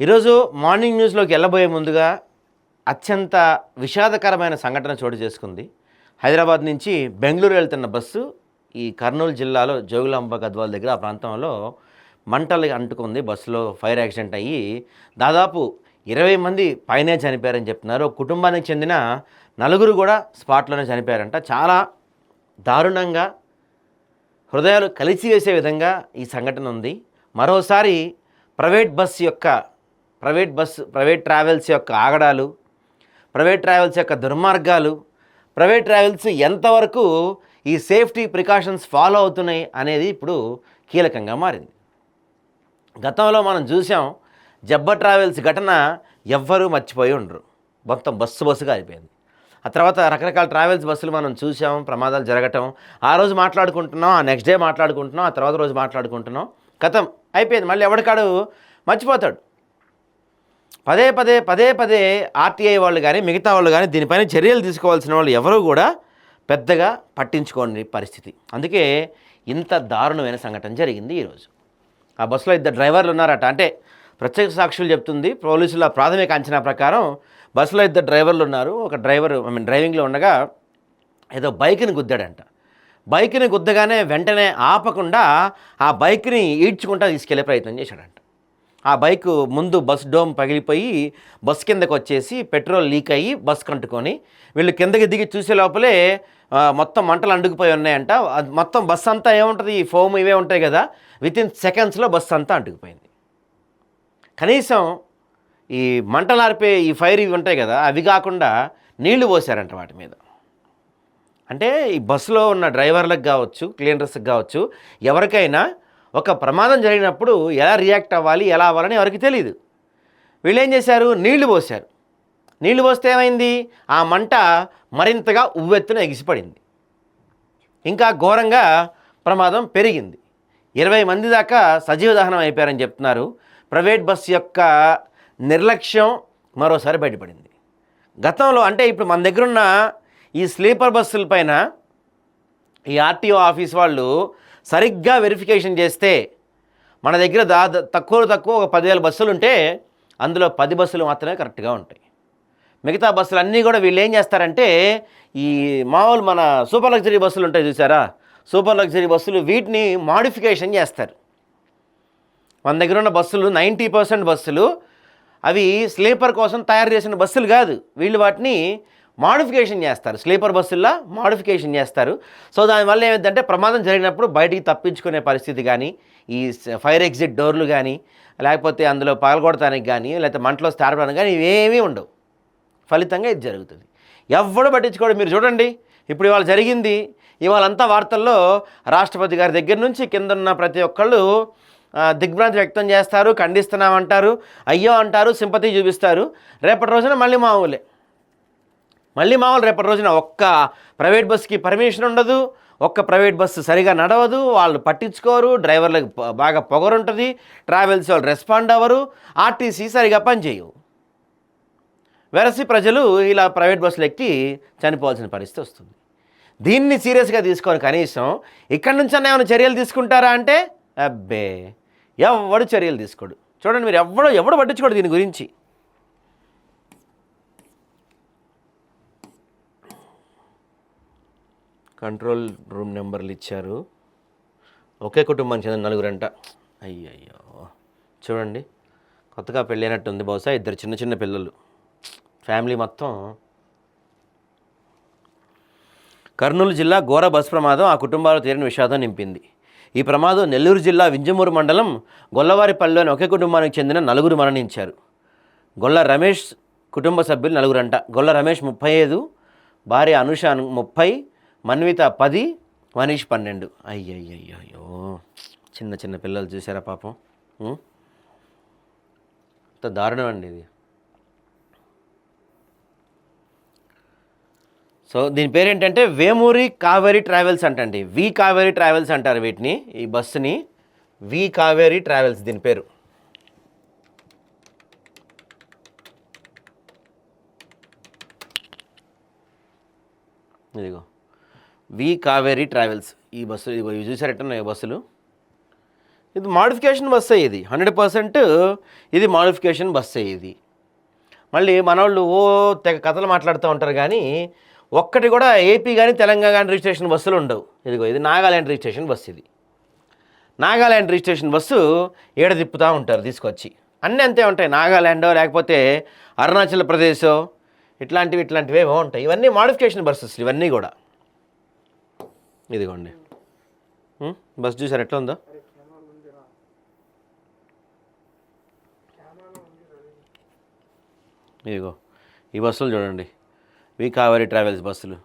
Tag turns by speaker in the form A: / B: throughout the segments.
A: ఈరోజు మార్నింగ్ న్యూస్లోకి వెళ్ళబోయే ముందుగా అత్యంత విషాదకరమైన సంఘటన చోటు చేసుకుంది. హైదరాబాద్ నుంచి బెంగళూరు వెళ్తున్న బస్సు ఈ కర్నూలు జిల్లాలో జోగులాంబ గద్వాల దగ్గర ఆ ప్రాంతంలో మంటలు అంటుకుంది. బస్సులో ఫైర్ యాక్సిడెంట్ అయ్యి దాదాపు ఇరవై మంది పైనే చనిపోయారని చెప్తున్నారు. కుటుంబానికి చెందిన నలుగురు కూడా స్పాట్లోనే చనిపోయారంట. చాలా దారుణంగా హృదయాలు కలిసివేసే విధంగా ఈ సంఘటన ఉంది. మరోసారి ప్రైవేట్ బస్ యొక్క ప్రైవేట్ బస్సు ప్రైవేట్ ట్రావెల్స్ యొక్క ఆగడాలు ప్రైవేట్ ట్రావెల్స్ యొక్క దుర్మార్గాలు ప్రైవేట్ ట్రావెల్స్ ఎంతవరకు ఈ సేఫ్టీ ప్రికాషన్స్ ఫాలో అవుతున్నాయి అనేది ఇప్పుడు కీలకంగా మారింది. గతంలో మనం చూసాం జబ్బ ట్రావెల్స్ ఘటన ఎవ్వరూ మర్చిపోయి ఉండరు. మొత్తం బస్సు బస్సుగా అయిపోయింది. ఆ తర్వాత రకరకాల ట్రావెల్స్ బస్సులు మనం చూసాం ప్రమాదాలు జరగటం ఆ రోజు మాట్లాడుకుంటున్నాం ఆ నెక్స్ట్ డే మాట్లాడుకుంటున్నాం ఆ తర్వాత రోజు మాట్లాడుకుంటున్నాం కథం అయిపోయింది. మళ్ళీ ఎవడికాడు మర్చిపోతాడు. పదే పదే పదే పదే ఆర్టీఐ వాళ్ళు కానీ మిగతా వాళ్ళు కానీ దీనిపైన చర్యలు తీసుకోవాల్సిన వాళ్ళు ఎవరూ కూడా పెద్దగా పట్టించుకోని పరిస్థితి. అందుకే ఇంత దారుణమైన సంఘటన జరిగింది ఈరోజు. ఆ బస్సులో ఇద్దరు డ్రైవర్లు ఉన్నారట. అంటే ప్రత్యక్ష సాక్షులు చెప్తుంది పోలీసుల ప్రాథమిక అంచనా ప్రకారం బస్సులో ఇద్దరు డ్రైవర్లు ఉన్నారు. ఒక డ్రైవర్ ఐ మీన్ డ్రైవింగ్లో ఉండగా ఏదో బైక్ని గుద్దాడంట. బైక్ని గుద్దగానే వెంటనే ఆపకుండా ఆ బైక్ని ఈడ్చుకుంటా తీసుకెళ్ళే ప్రయత్నం చేశాడంట. ఆ బైక్ ముందు బస్ డోమ్ పగిలిపోయి బస్ కిందకు వచ్చేసి పెట్రోల్ లీక్ అయ్యి బస్ కంటుకొని వీళ్ళు కిందకి దిగి చూసే లోపలే మొత్తం మంటలు అంటుకుపోయి ఉన్నాయంట. అది మొత్తం బస్ అంతా ఏముంటుంది? ఈ ఫోమ్ ఇవే ఉంటాయి కదా. విత్ ఇన్ సెకండ్స్లో బస్ అంతా అంటుకుపోయింది. కనీసం ఈ మంటలార్పే ఈ ఫైర్ ఇవి ఉంటాయి కదా అవి కాకుండా నీళ్ళు పోసారంట వాటి మీద. అంటే ఈ బస్సులో ఉన్న డ్రైవర్లకు కావచ్చు క్లీనర్స్కి కావచ్చు ఎవరికైనా ఒక ప్రమాదం జరిగినప్పుడు ఎలా రియాక్ట్ అవ్వాలి ఎలా అవ్వాలని ఎవరికి తెలియదు వీళ్ళు ఏం చేశారు? నీళ్ళు పోశారు. నీళ్ళు పోస్తే ఏమైంది? ఆ మంట మరింతగా ఉవ్వెత్తున ఎగిసిపడింది. ఇంకా ఘోరంగా ప్రమాదం పెరిగింది. ఇరవై మంది దాకా సజీవ దహనం అయిపోయారని చెప్తున్నారు. ప్రైవేట్ బస్సు యొక్క నిర్లక్ష్యం మరోసారి బయటపడింది. గతంలో అంటే ఇప్పుడు మన దగ్గర ఉన్న ఈ స్లీపర్ బస్సుల పైన ఈ ఆర్టీఓ ఆఫీస్ వాళ్ళు సరిగ్గా వెరిఫికేషన్ చేస్తే మన దగ్గర దా తక్కువ తక్కువ ఒక పదివేల బస్సులు ఉంటే అందులో పది బస్సులు మాత్రమే కరెక్ట్గా ఉంటాయి. మిగతా బస్సులు అన్నీ కూడా వీళ్ళు ఏం చేస్తారంటే ఈ మామూలు మన సూపర్ లగ్జరీ బస్సులు ఉంటాయి చూసారా? సూపర్ లగ్జరీ బస్సులు వీటిని మాడిఫికేషన్ చేస్తారు. మన దగ్గర ఉన్న బస్సులు నైంటీ పర్సెంట్ బస్సులు అవి స్లీపర్ కోసం తయారు చేసిన బస్సులు కాదు. వీళ్ళు వాటిని మాడిఫికేషన్ చేస్తారు. స్లీపర్ బస్సుల్లో మాడిఫికేషన్ చేస్తారు. సో దానివల్ల ఏమైందంటే ప్రమాదం జరిగినప్పుడు బయటికి తప్పించుకునే పరిస్థితి కానీ ఈ ఫైర్ ఎగ్జిట్ డోర్లు కానీ లేకపోతే అందులో పగలగొడటానికి కానీ లేకపోతే మంటలో స్థాపడానికి కానీ ఇవేమీ ఉండవు. ఫలితంగా ఇది జరుగుతుంది. ఎవడు పట్టించుకోడు. మీరు చూడండి ఇప్పుడు ఇవాళ జరిగింది. ఇవాళ అంతా వార్తల్లో రాష్ట్రపతి గారి దగ్గర నుంచి కింద ఉన్న ప్రతి ఒక్కళ్ళు దిగ్భ్రాంతి వ్యక్తం చేస్తారు ఖండిస్తున్నామంటారు అయ్యో అంటారు సింపతి చూపిస్తారు. రేపటి రోజున మళ్ళీ మామూలే మళ్ళీ మామూలు రేపటి రోజున ఒక్క ప్రైవేట్ బస్కి పర్మిషన్ ఉండదు ఒక్క ప్రైవేట్ బస్సు సరిగా నడవదు వాళ్ళు పట్టించుకోరు డ్రైవర్లకు బాగా పొగరుంటుంది ట్రావెల్స్ వాళ్ళు రెస్పాండ్ అవ్వరు ఆర్టీసీ సరిగా పనిచేయవు. వెరసి ప్రజలు ఇలా ప్రైవేట్ బస్సులు ఎక్కి చనిపోవాల్సిన పరిస్థితి వస్తుంది. దీన్ని సీరియస్గా తీసుకొని కనీసం ఇక్కడి నుంచి ఏమైనా చర్యలు తీసుకుంటారా అంటే అబ్బే ఎవడు చర్యలు తీసుకోడు. చూడండి మీరు ఎవడో ఎవడు పట్టించుకోడు దీని గురించి. కంట్రోల్ రూమ్ నెంబర్లు ఇచ్చారు. ఒకే కుటుంబానికి చెందిన నలుగురంట. అయ్యయ్యో. చూడండి. కొత్తగా పెళ్ళైనట్టుంది బహుశా ఇద్దరు చిన్న చిన్న పిల్లలు. ఫ్యామిలీ మొత్తం. కర్నూలు జిల్లా ఘోర బస్ ప్రమాదం ఆ కుటుంబాలు తీరని విషాదం నింపింది. ఈ ప్రమాదం నెల్లూరు జిల్లా వింజమూరు మండలం గొల్లవారిపల్లిలోని ఒకే కుటుంబానికి చెందిన నలుగురు మరణించారు. గొల్ల రమేష్ కుటుంబ సభ్యులు నలుగురంట. గొల్ల రమేష్ ముప్పై ఐదు భార్య అనుష ముప్పై మన్విత పది మనీష్ పన్నెండు. అయ్యయ్యయ్యో చిన్న చిన్న పిల్లలు చూసారా పాపం? అంత దారుణం అండి ఇది. సో దీని పేరు ఏంటంటే వేమూరి కావేరి ట్రావెల్స్ అంటండి. వి కావేరి ట్రావెల్స్ అంటారు వీటిని ఈ బస్సుని. వి కావేరి ట్రావెల్స్ దీని పేరు. ఇదిగో. V Kaveri travels. ఈ బస్సు ఇదిగో ఇవి చూసారట ఈ బస్సులు? ఇది మాడిఫికేషన్ బస్సే ఇది. హండ్రెడ్ పర్సెంట్ ఇది మాడిఫికేషన్ బస్సే ఇది. మళ్ళీ మనవాళ్ళు ఓ తెగ కథలు మాట్లాడుతూ ఉంటారు కానీ ఒక్కటి కూడా ఏపీ కానీ తెలంగాణ కానీ రిజిస్ట్రేషన్ బస్సులు ఉండవు. ఇదిగో ఇది నాగాల్యాండ్ రిజిస్ట్రేషన్ బస్సు ఇది. నాగాల్యాండ్ రిజిస్ట్రేషన్ బస్సు ఏడ తిప్పుతూ ఉంటారు తీసుకొచ్చి. అన్నీ అంతే ఉంటాయి. నాగాల్యాండో లేకపోతే అరుణాచల్ ప్రదేశో ఇట్లాంటివి ఇట్లాంటివి ఏమో ఉంటాయి. ఇవన్నీ మాడిఫికేషన్ బస్సెస్ ఇవన్నీ కూడా. ఇదిగోండి. బస్ చూసారు? ఎట్లా ఉందో? ఇదిగో ఈ బస్సులు చూడండి. వి కావేరీ ట్రావెల్స్ బస్సులు.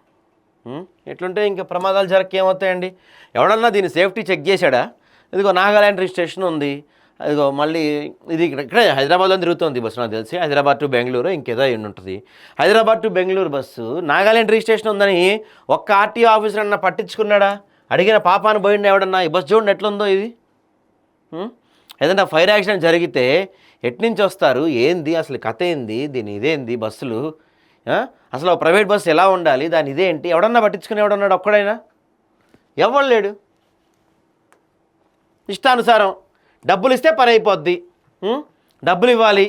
A: ఎట్లుంటే ఇంకా ప్రమాదాలు జరగక ఏమవుతాయండి ఎవడన్నా దీన్ని సేఫ్టీ చెక్ చేశాడా? ఇదిగో నాగాల్యాండ్ రిజిస్ట్రేషన్ ఉంది. ఇదిగో మళ్ళీ ఇది ఇక్కడ హైదరాబాద్లో తిరుగుతుంది బస్సు నాకు తెలిసి. హైదరాబాద్ టు బెంగళూరు ఇంకేదో అయి ఉంటుంది Hyderabad to Bengaluru bus Nagaland registration ఉందని ఒక్క ఆర్టీఓ ఆఫీసర్ అన్న పట్టించుకున్నాడా? అడిగిన పాపాను పోయిండు ఎవడన్నా? ఈ బస్సు చూడండి ఎట్లుందో ఇది. ఏదన్నా ఏదైనా ఫైర్ యాక్సిడెంట్ జరిగితే ఎట్నుంచి వస్తారు? ఏంది? అసలు కథ ఏంది? దీని ఇదేంది? బస్సులు? అసలు ప్రైవేట్ బస్సు ఎలా ఉండాలి? దాని ఇదేంటి? ఎవడన్నా పట్టించుకుని ఎవడన్నాడు? ఒక్కడైనా? ఎవడు లేడు? ఇష్టానుసారం డబ్బులు ఇస్తే పని అయిపోద్ది డబ్బులు ఇవ్వాలి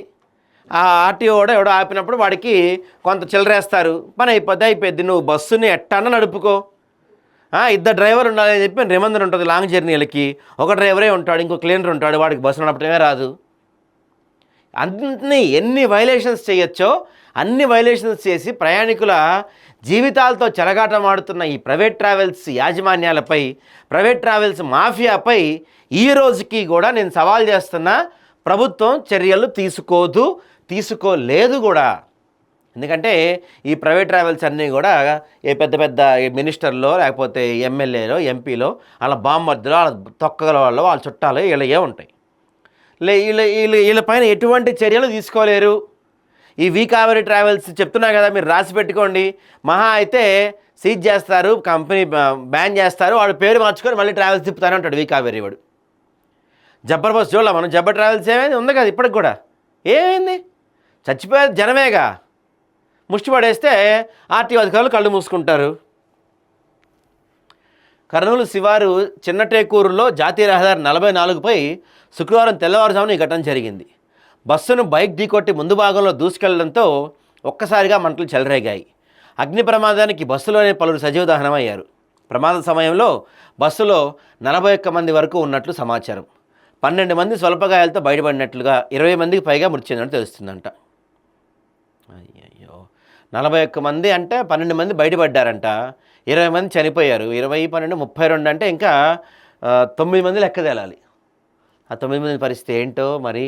A: ఆ ఆర్టీఓ కూడా ఎవడో ఆపినప్పుడు వాడికి కొంత చిల్లరేస్తారు. పని అయిపోద్ది అయిపోద్ది నువ్వు బస్సుని ఎట్టన్నా నడుపుకో. ఇద్దరు డ్రైవర్ ఉండాలని చెప్పి రిమందర్ ఉంటుంది లాంగ్ జర్నీలకి. ఒక డ్రైవరే ఉంటాడు ఇంకో క్లీనర్ ఉంటాడు వాడికి బస్సు నడపడమే రాదు. అన్ని ఎన్ని వైలేషన్స్ చేయొచ్చో అన్ని వైలేషన్స్ చేసి ప్రయాణికుల జీవితాలతో చెలగాటమాడుతున్న ఈ ప్రైవేట్ ట్రావెల్స్ యాజమాన్యాలపై ప్రైవేట్ ట్రావెల్స్ మాఫియాపై ఈ రోజుకి కూడా నేను సవాల్ చేస్తున్నా ప్రభుత్వం చర్యలు తీసుకోదు తీసుకోలేదు కూడా. ఎందుకంటే ఈ ప్రైవేట్ ట్రావెల్స్ అన్నీ కూడా ఏ పెద్ద పెద్ద మినిస్టర్లో లేకపోతే ఎమ్మెల్యేలో ఎంపీలో వాళ్ళ బామ్మర్దులో వాళ్ళ తొక్కల వాళ్ళు వాళ్ళ చుట్టాలు వీళ్ళయే ఉంటాయి. లే వీళ్ళ వీళ్ళ వీళ్ళ పైన ఎటువంటి చర్యలు తీసుకోలేరు. ఈ వీ కావేరీ ట్రావెల్స్ చెప్తున్నా కదా మీరు రాసి పెట్టుకోండి. మహా అయితే సీజ్ చేస్తారు కంపెనీ బ్యాన్ చేస్తారు వాడు పేరు మార్చుకొని మళ్ళీ ట్రావెల్స్ తిప్పుతానే ఉంటాడు వీ కావేరీ వాడు. జబ్బర్ బస్ చూడాలి మనం జబ్బర్ ట్రావెల్స్ ఏమైంది? ఉంది కదా ఇప్పటికి కూడా. ఏమైంది? చచ్చిపోయేది జనమేగా? ముష్టి పడేస్తే ఆర్టీ అధికారులు కళ్ళు మూసుకుంటారు. కర్నూలు శివారు చిన్నటేకూరులో జాతీయ రహదారి నలభై నాలుగుపై శుక్రవారం తెల్లవారుజామున ఈ ఘటన జరిగింది. బస్సును బైక్ ఢీకొట్టి ముందు భాగంలో దూసుకెళ్ళడంతో ఒక్కసారిగా మంటలు చెలరేగాయి. అగ్ని ప్రమాదానికి బస్సులోనే పలువురు సజీవ దహనమయ్యారు ప్రమాద సమయంలో బస్సులో నలభై ఒక్క మంది వరకు ఉన్నట్లు సమాచారం. పన్నెండు మంది స్వల్పగాయాలతో బయటపడినట్లుగా ఇరవై మందికి పైగా మృతి చెందినట్టు తెలుస్తుందంట. అయ్యో నలభై ఒక్క మంది అంటే పన్నెండు మంది బయటపడ్డారంట. ఇరవై మంది చనిపోయారు. ఇరవై పన్నెండు ముప్పై రెండు అంటే ఇంకా తొమ్మిది మంది లెక్క తేలాలి. ఆ తొమ్మిది మంది పరిస్థితి ఏంటో మరి?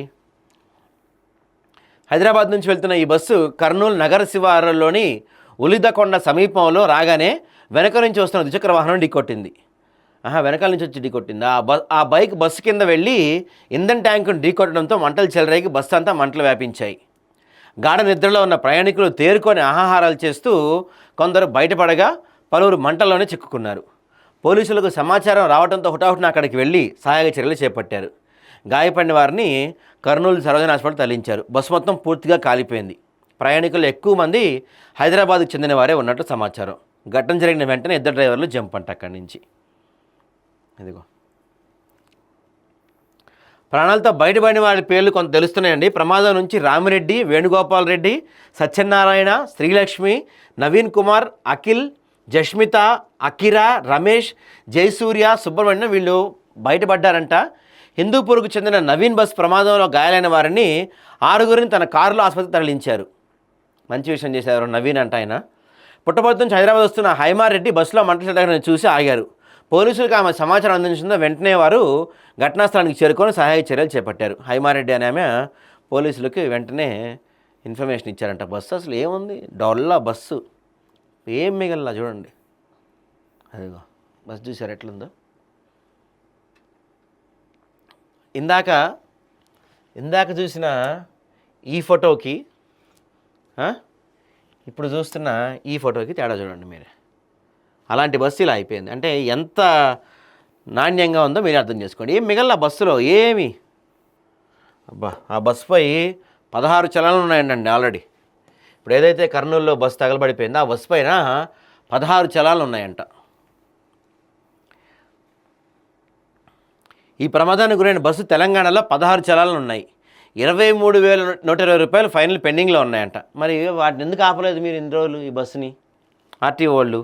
A: హైదరాబాద్ నుంచి వెళ్తున్న ఈ బస్సు కర్నూలు నగర శివారులోని ఉలిదకొండ సమీపంలో రాగానే వెనక నుంచి వస్తున్న ద్విచక్ర వాహనం ఢీకొట్టింది. ఆహా వెనకాల నుంచి వచ్చి ఢీకొట్టింది? ఆ బ ఆ బైక్ బస్సు కింద వెళ్ళి ఇంధన్ ట్యాంకును ఢీకొట్టడంతో మంటలు చెలరేగి బస్సు అంతా మంటలు వ్యాపించాయి. గాఢ నిద్రలో ఉన్న ప్రయాణికులు తేరుకొని ఆహారాలు చేస్తూ కొందరు బయటపడగా పలువురు మంటల్లోనే చిక్కుకున్నారు. పోలీసులకు సమాచారం రావడంతో హుటాహుటిన అక్కడికి వెళ్ళి సహాయక చర్యలు చేపట్టారు. గాయపడిన వారిని కర్నూలు సరోజన హాస్పిటల్ తరలించారు. బస్సు మొత్తం పూర్తిగా కాలిపోయింది. ప్రయాణికులు ఎక్కువ మంది హైదరాబాద్కు చెందిన వారే ఉన్నట్టు సమాచారం. ఘటన జరిగిన వెంటనే ఇద్దరు డ్రైవర్లు జంప్ అంట అక్కడి నుంచి. ఇదిగో. ప్రాణాలతో బయటపడిన వారి పేర్లు కొంత తెలుస్తున్నాయండి. ప్రమాదం నుంచి రామిరెడ్డి వేణుగోపాల్ రెడ్డి సత్యనారాయణ శ్రీలక్ష్మి నవీన్ కుమార్ అఖిల్ జష్మిత అకిరా రమేష్ జయసూర్య సుబ్రహ్మణ్యం వీళ్ళు బయటపడ్డారంట. హిందూపూర్కు చెందిన నవీన్ బస్ ప్రమాదంలో గాయాలైన వారిని ఆరుగురిని తన కారులో ఆసుపత్రికి తరలించారు. మంచి విషయం చేశారు నవీన్ అంట ఆయన. పుట్టపర్తి నుంచి హైదరాబాద్ వస్తున్న హైమారెడ్డి బస్సులో మంటలు దగ్గర చూసి ఆగారు. పోలీసులకు ఆమె సమాచారం అందించిందో వెంటనే వారు ఘటనాస్థలానికి చేరుకొని సహాయ చర్యలు చేపట్టారు. హైమారెడ్డి అనే ఆమె పోలీసులకి వెంటనే ఇన్ఫర్మేషన్ ఇచ్చారంట. బస్సు అసలు ఏముంది? డొల్లా బస్సు. ఏం మిగల్లా చూడండి. అదిగో బస్సు చూసారు ఎట్లుందో? ఇందాక ఇందాక చూసిన ఈ ఫోటోకి ఇప్పుడు చూస్తున్న ఈ ఫోటోకి తేడా చూడండి మీరే. అలాంటి బస్సు ఇలా అయిపోయింది. అంటే ఎంత నాణ్యంగా ఉందో మీరు అర్థం చేసుకోండి. ఏం మిగల బస్సులో ఏమి? అబ్బా ఆ బస్సుపై పదహారు చలనాలు ఉన్నాయండి ఆల్రెడీ. ఇప్పుడు ఏదైతే కర్నూలులో బస్సు తగలబడిపోయిందో ఆ బస్సు పైన పదహారు చలాలు ఉన్నాయంట. ఈ ప్రమాదానికి గురైన బస్సు తెలంగాణలో పదహారు చలాలు ఉన్నాయి. ఇరవై మూడు వేల నూట ఇరవై రూపాయలు ఫైనల్ పెండింగ్లో ఉన్నాయంట. మరి వాటిని ఎందుకు ఆపలేదు మీరు ఇన్ని రోజులు ఈ బస్సుని? ఆర్టీ వాళ్ళు.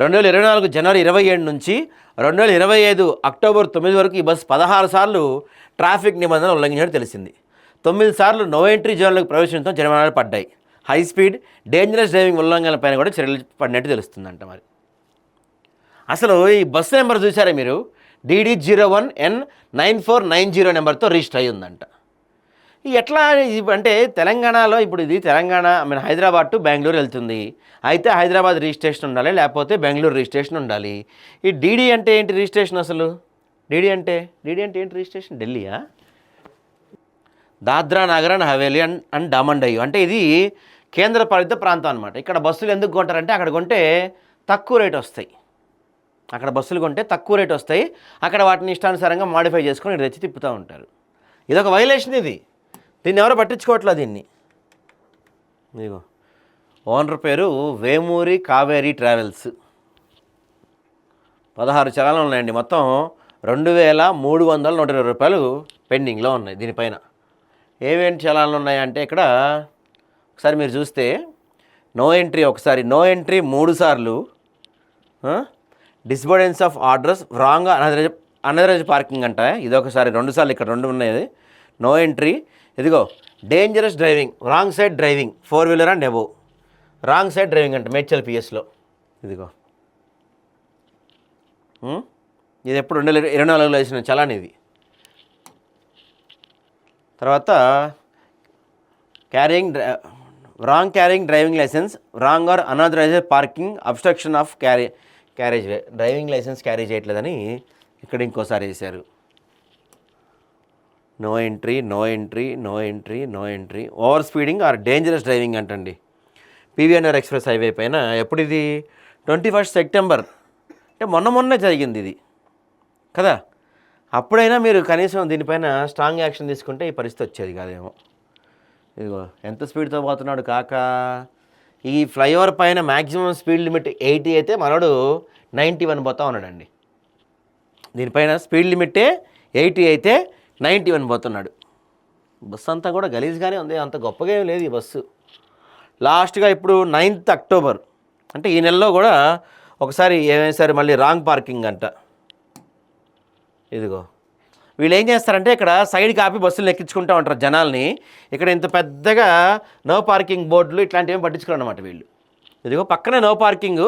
A: రెండు వేల ఇరవై నాలుగు జనవరి ఇరవై ఏడు నుంచి రెండు వేల ఇరవై ఐదు అక్టోబర్ తొమ్మిది వరకు ఈ బస్సు పదహారు సార్లు ట్రాఫిక్ నిబంధనలు ఉల్లంఘించినట్టు తెలిసింది. తొమ్మిది సార్లు నో ఎంట్రీ జోన్లకు ప్రవేశించడం జరిమానాలు పడ్డాయి. హై స్పీడ్ డేంజరస్ డ్రైవింగ్ ఉల్లంఘనలపైన కూడా చర్యలు పడినట్టు తెలుస్తుందంట మరి. అసలు ఈ బస్సు నెంబర్ చూసారా మీరు? DD zero one N nine four nine zero నెంబర్తో రిజిస్టర్ అయి ఉందంట ఈ ఎట్లా ఇది అంటే తెలంగాణలో ఇప్పుడు ఇది Telangana I mean Hyderabad to Bengaluru వెళ్తుంది. అయితే హైదరాబాద్ రిజిస్ట్రేషన్ ఉండాలి లేకపోతే బెంగళూరు రిజిస్ట్రేషన్ ఉండాలి. ఈ డీడీ అంటే ఏంటి రిజిస్ట్రేషన్ అసలు? డీడీ అంటే డీడీ అంటే ఏంటి registration? ఢిల్లీయా? Dadra Nagar and Haveli and and Daman Diu అంటే ఇది కేంద్ర పాలిత ప్రాంతం అనమాట ఇక్కడ బస్సులు ఎందుకు కొంటారంటే అక్కడ కొంటే తక్కువ రేట్ వస్తాయి. అక్కడ బస్సులు కొంటే తక్కువ రేట్ వస్తాయి. అక్కడ వాటిని ఇష్టానుసారంగా మాడిఫై చేసుకొని ఇక్కడ తెచ్చి తిప్పుతూ ఉంటారు. ఇది ఒక వైలేషన్ ఇది. దీన్ని ఎవరో పట్టించుకోవట్లేదు దీన్ని? ఇదిగో. ఓనర్ పేరు వేమూరి కావేరీ ట్రావెల్స్. పదహారు చలాలు ఉన్నాయండి. మొత్తం రెండు వేల మూడు వందల నూట ఇరవై రూపాయలు పెండింగ్లో ఉన్నాయి దీనిపైన. ఏమేమి చలాలు ఉన్నాయంటే ఇక్కడ ఒకసారి మీరు చూస్తే నో ఎంట్రీ ఒకసారి నో ఎంట్రీ మూడు సార్లు disobedience of orders wrong unauthorised unauthorised parking అంట. ఇది ఒకసారి రెండు సార్లు ఇక్కడ రెండు ఉన్నాయి నో ఎంట్రీ ఇదిగో dangerous driving wrong side driving four wheeler and above wrong side driving అంట మేడ్చల్ పిఎస్లో ఇదిగో. ఇది ఎప్పుడు రెండు ఇరవై నాలుగులో వేసిన చలాన్ ఇది. తర్వాత carrying wrong carrying driving licence wrong or unauthorised parking obstruction of carry carriage driving licence carry చేయట్లేదని ఇక్కడ ఇంకోసారి వేశారు no entry no entry no entry no entry over speeding or dangerous driving అంటండి. పీవీఎన్ఆర్ ఎక్స్ప్రెస్ హైవే పైన ఎప్పుడు ఇది? Twenty first September అంటే మొన్న మొన్న జరిగింది ఇది. కదా? అప్పుడైనా మీరు కనీసం దీనిపైన స్ట్రాంగ్ యాక్షన్ తీసుకుంటే ఈ పరిస్థితి వచ్చేది కాదేమో. ఇదిగో ఎంత స్పీడ్తో పోతున్నాడు కాకా? ఈ ఫ్లైఓవర్ పైన మ్యాక్సిమం స్పీడ్ లిమిట్ ఎయిటీ అయితే మనోడు నైంటీ వన్ పోతా ఉన్నాడండి. దీనిపైన స్పీడ్ లిమిటే ఎయిటీ అయితే నైంటీ వన్ పోతున్నాడు. బస్సు అంతా కూడా గలీజ్గానే ఉంది అంత గొప్పగా ఏం లేదు ఈ బస్సు. లాస్ట్గా ఇప్పుడు నైన్త్ అక్టోబర్ అంటే ఈ నెలలో కూడా ఒకసారి ఏమేసారు మళ్ళీ రాంగ్ పార్కింగ్ అంట. ఇదిగో. వీళ్ళు ఏం చేస్తారంటే ఇక్కడ సైడ్ కాపీ బస్సులు ఎక్కించుకుంటూ ఉంటారు జనాల్ని. ఇక్కడ ఇంత పెద్దగా నో పార్కింగ్ బోర్డులు ఇట్లాంటివి పట్టించుకోరు అనమాట వీళ్ళు. ఇదిగో పక్కనే నో పార్కింగ్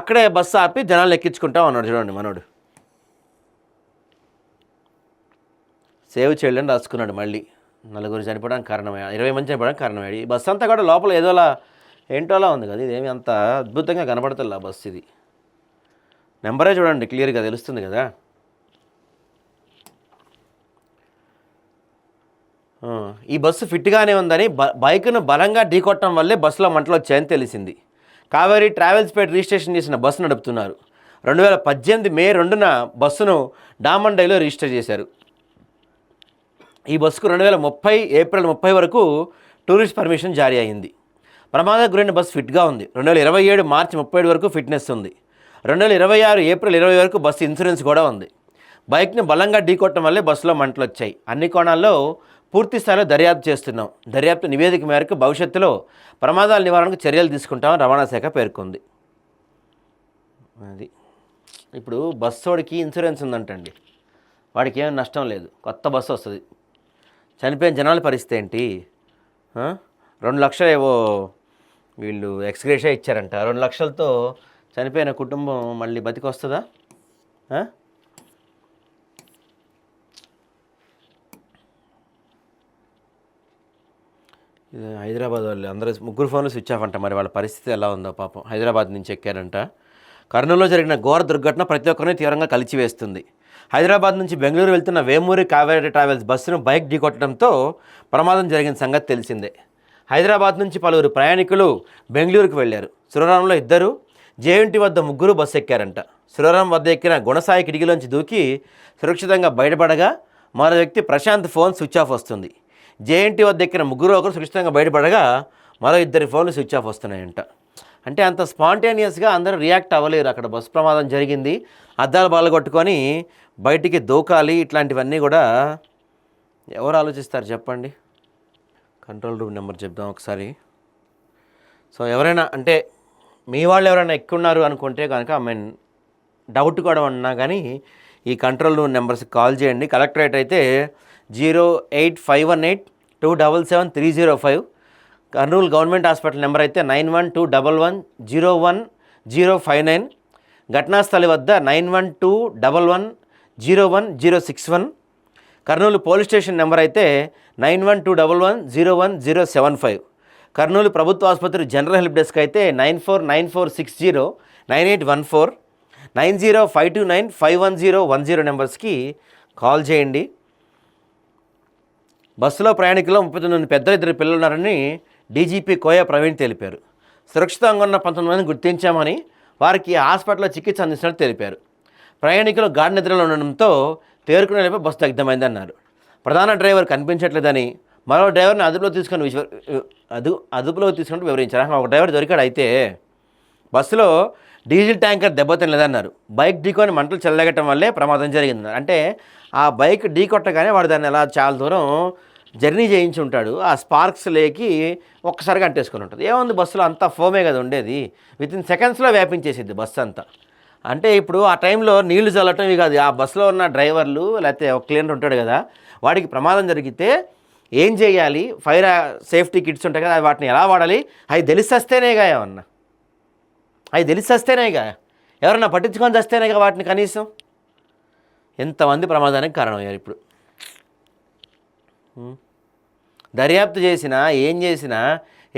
A: అక్కడే బస్సు ఆపి జనాలు ఎక్కించుకుంటా ఉన్నాడు చూడండి మనోడు. సేవ్ చేయలేని రాసుకున్నాడు మళ్ళీ. నలుగురు చనిపోవడానికి కారణమయ్యా ఇరవై మంది చనిపోవడానికి కారణమయ్యాడు ఈ బస్సు అంతా కూడా లోపల ఏదోలా ఏంటోలా ఉంది కదా ఇదేమి అంత అద్భుతంగా కనబడుతుంది ఆ బస్సు ఇది. నెంబరే చూడండి క్లియర్గా తెలుస్తుంది కదా. ఈ బస్సు ఫిట్గానే ఉందని బ బైక్ను బలంగా ఢీకొట్టడం వల్లే బస్సులో మంటలు వచ్చాయని తెలిసింది. కావేరీ ట్రావెల్స్పేట రిజిస్ట్రేషన్ చేసిన బస్సు నడుపుతున్నారు. రెండు వేల పద్దెనిమిది మే రెండున బస్సును డామండైలో రిజిస్టర్ చేశారు. ఈ బస్సుకు రెండు వేల ముప్పై ఏప్రిల్ ముప్పై వరకు టూరిస్ట్ పర్మిషన్ జారీ అయింది. ప్రమాదం గురైన బస్సు ఫిట్గా ఉంది. రెండు వేల ఇరవై ఏడు మార్చి ముప్పై ఏడు వరకు ఫిట్నెస్ ఉంది. రెండు వేల ఇరవై ఆరు ఏప్రిల్ ఇరవై వరకు బస్సు ఇన్సూరెన్స్ కూడా ఉంది. బైక్ని బలంగా ఢీకొట్టడం వల్లే బస్సులో మంటలు వచ్చాయి అన్ని కోణాల్లో పూర్తి స్థాయిలో దర్యాప్తు చేస్తున్నాం. దర్యాప్తు నివేదిక మేరకు భవిష్యత్తులో ప్రమాదాల నివారణకు చర్యలు తీసుకుంటామని రవాణా శాఖ పేర్కొంది. అది. ఇప్పుడు బస్సోడికి ఇన్సూరెన్స్ ఉందంటండి. వాడికి ఏం నష్టం లేదు. కొత్త బస్సు వస్తుంది. చనిపోయిన జనాల పరిస్థితి ఏంటి? రెండు లక్షలు ఏవో వీళ్ళు ఎక్స్గ్రేషే ఇచ్చారంట. రెండు లక్షలతో చనిపోయిన కుటుంబం మళ్ళీ బతికి వస్తుందా ఆ? ఇది హైదరాబాద్ వాళ్ళు అందరూ ముగ్గురు ఫోన్లు స్విచ్ ఆఫ్ అంట మరి వాళ్ళ పరిస్థితి ఎలా ఉందో పాపం. హైదరాబాద్ నుంచి ఎక్కారంట. కర్నూలులో జరిగిన ఘోర దుర్ఘటన ప్రతి ఒక్కరిని తీవ్రంగా కలిచివేస్తుంది. హైదరాబాద్ నుంచి బెంగళూరు వెళ్తున్న వేమూరి కావేరీ ట్రావెల్స్ బస్సును బైక్ ఢీకొట్టడంతో ప్రమాదం జరిగిన సంగతి తెలిసిందే. హైదరాబాద్ నుంచి పలువురు ప్రయాణికులు బెంగళూరుకు వెళ్ళారు సురవరంలో ఇద్దరు జేఎన్టీ వద్ద ముగ్గురు బస్సు ఎక్కారంట. సురవరం వద్ద ఎక్కిన గుణసాయి కిటికీలోంచి దూకి సురక్షితంగా బయటపడగా మరో వ్యక్తి ప్రశాంత్ ఫోన్ స్విచ్ ఆఫ్ వస్తుంది. జేఎన్టీ వద్ద ఎక్కిన ముగ్గురు ఒకరు సురక్షితంగా బయటపడగా మరో ఇద్దరి ఫోన్లు స్విచ్ ఆఫ్ వస్తున్నాయంట. అంటే అంత స్పాంటేనియస్గా అందరూ రియాక్ట్ అవ్వలేరు. అక్కడ బస్సు ప్రమాదం జరిగింది. అద్దాలు బాలగొట్టుకొని బయటికి దూకాలి. ఇట్లాంటివన్నీ కూడా ఎవరు ఆలోచిస్తారు చెప్పండి? కంట్రోల్ రూమ్ నెంబర్ చెప్దాం ఒకసారి. సో ఎవరైనా అంటే మీ వాళ్ళు ఎవరైనా ఎక్కున్నారు అనుకుంటే కనుక ఐ మీన్ డౌట్ కూడా ఉన్నా కానీ ఈ కంట్రోల్ రూమ్ నెంబర్స్కి కాల్ చేయండి. కలెక్టరేట్ అయితే zero eight five one eight two double seven three zero five. Kurnool government hospital number అయితే nine one two double one zero one zero five nine. ఘటనాస్థలి వద్ద nine one two double one zero one zero six one. Kurnool police station number అయితే nine one two double one zero one zero seven five. Kurnool ప్రభుత్వ ఆసుపత్రి general help desk అయితే nine four nine four six zero nine eight one four nine zero five two nine five one zero one zero నెంబర్స్కి call చేయండి. బస్సులో ప్రయాణికులు ముప్పై తొమ్మిది మంది ఇద్దరు పిల్లలు ఉన్నారని డీజీపీ కోయ ప్రవీణ్ తెలిపారు. సురక్షితంగా ఉన్న పంతొమ్మిది మందిని గుర్తించామని వారికి హాస్పిటల్లో చికిత్స అందిస్తున్నట్టు తెలిపారు. ప్రయాణికులు గాఢ నిద్రలో ఉండడంతో తేరుకునే లేప బస్సు దగ్ధమైందన్నారు. ప్రధాన డ్రైవర్ కనిపించట్లేదని మరో డ్రైవర్ని అదుపులో తీసుకొని విశ్వ అదు అదుపులో తీసుకుని వివరించారు. ఒక డ్రైవర్ దొరికాడు అయితే బస్సులో డీజిల్ ట్యాంకర్ దెబ్బతినలేదన్నారు బైక్ ఢీకొని మంటలు చెల్లగట్టడం వల్లే ప్రమాదం జరిగింది అంటే ఆ బైక్ ఢీ కొట్టగానే వాడు దాన్ని అలా చాలా దూరం జర్నీ చేయించి ఉంటాడు ఆ స్పార్క్స్ లేకి ఒక్కసారిగా అంటేసుకుని ఉంటుంది. ఏముంది బస్సులో అంతా ఫోమే కదా ఉండేది. విత్ ఇన్ సెకండ్స్లో వ్యాపించేసిద్ది బస్సు అంతా. అంటే ఇప్పుడు ఆ టైంలో నీళ్ళు చల్లటం ఇవి కాదు. ఆ బస్సులో ఉన్న డ్రైవర్లు లేకపోతే ఒక క్లీనర్ ఉంటాడు కదా వాడికి ప్రమాదం జరిగితే ఏం చేయాలి? ఫైర్ సేఫ్టీ కిట్స్ ఉంటాయి కదా వాటిని ఎలా వాడాలి? అవి తెలిసొస్తేనేగా ఏమన్నా. అవి తెలిసి వస్తేనేగా ఎవరన్నా పట్టించుకొని చస్తేనేగా వాటిని కనీసం. ఎంతమంది ప్రమాదానికి కారణమయ్యారు ఇప్పుడు. దర్యాప్తు చేసినా ఏం చేసినా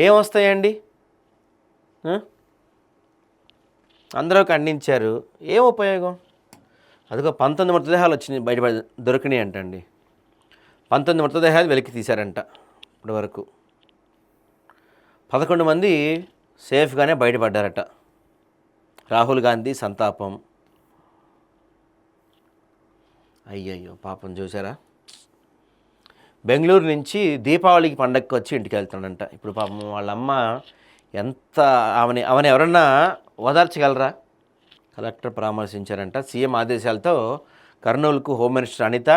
A: ఏం వస్తాయండి? అందరూ ఖండించారు. ఏం ఉపయోగం? అదిగో పంతొమ్మిది మృతదేహాలు వచ్చినాయి బయట దొరికినాయి అంటండి. పంతొమ్మిది మృతదేహాలు వెలికి తీశారంట ఇప్పటి వరకు పదకొండు మంది సేఫ్గానే బయటపడ్డారట. రాహుల్ గాంధీ సంతాపం. అయ్యయ్యో పాపం చూసారా బెంగళూరు నుంచి దీపావళికి పండగకి వచ్చి ఇంటికి వెళ్తున్నాడంట. ఇప్పుడు పాపం వాళ్ళమ్మ ఎంత ఆమెని ఆమెను ఎవరన్నా ఓదార్చగలరా? కలెక్టర్ పరామర్శించారంట. సీఎం ఆదేశాలతో కర్నూలుకు home minister Anitha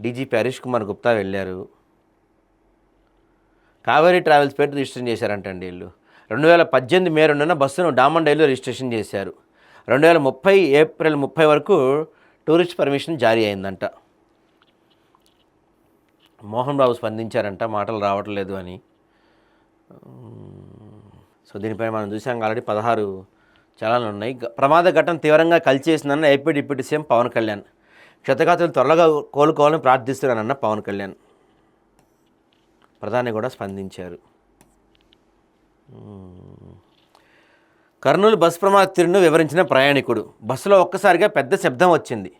A: DGP Harish Kumar Gupta వెళ్ళారు. కావేరీ ట్రావెల్స్ పేరు రిజిస్ట్రేషన్ చేశారంటండి వీళ్ళు. రెండు వేల పద్దెనిమిది మే రెండున బస్సును డామన్ డైలో రిజిస్ట్రేషన్ చేశారు. రెండు వేల ముప్పై ఏప్రిల్ ముప్పై వరకు టూరిస్ట్ పర్మిషన్ జారీ అయిందంట. మోహన్ బాబు స్పందించారంట మాటలు రావట్లేదు అని. సో దీనిపై మనం చూసాం ఆల్రెడీ పదహారు చలాలు ఉన్నాయి ప్రమాద ఘటన తీవ్రంగా కలిచేసిందన్న AP deputy CM Pawan Kalyan. క్షతగాతులు త్వరగా కోలుకోవాలని ప్రార్థిస్తున్నానన్న పవన్ కళ్యాణ్. ప్రధాని కూడా స్పందించారు. కర్నూలు బస్ ప్రమాద తీరును వివరించిన ప్రయాణికుడు. బస్సులో ఒక్కసారిగా పెద్ద శబ్దం వచ్చింది.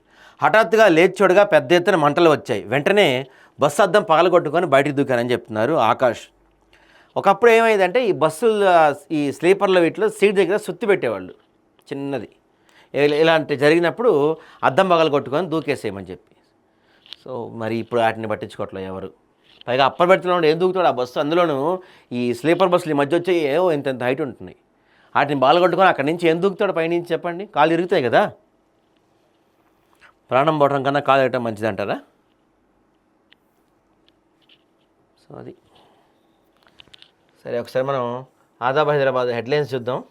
A: హఠాత్తుగా లేచోడుగా పెద్ద ఎత్తున మంటలు వచ్చాయి. వెంటనే బస్సు అద్దం పగలగొట్టుకొని బయటికి దూకానని చెప్తున్నారు ఆకాష్. ఒకప్పుడు ఏమైందంటే ఈ బస్సులు ఈ స్లీపర్ల వీటిలో సీట్ దగ్గర సుత్తి పెట్టేవాళ్ళు. చిన్నది. ఇలాంటి జరిగినప్పుడు అద్దం పగలగొట్టుకొని దూకేసేయమని చెప్పి. సో మరి ఇప్పుడు వాటిని పట్టించుకోవట్లేదు ఎవరు? పైగా అప్పర్ బెర్త్లో ఏం దూకుతాడు ఆ బస్సు? అందులోనూ ఈ స్లీపర్ బస్సులు ఈ మధ్య వచ్చి ఏవో ఇంత ఇంత హైట్ ఉంటున్నాయి. వాటిని బాలగొట్టుకొని అక్కడి నుంచి ఏం దూకుతాడు పైనుంచి చెప్పండి? కాలు ఇరుగుతాయి కదా? ప్రాణం పోవడం కన్నా కాలు ఇరగటం మంచిది అంటారా సో అది. సరే ఒకసారి మనం ఆదాబ్ హైదరాబాద్ హెడ్లైన్స్ చూద్దాం.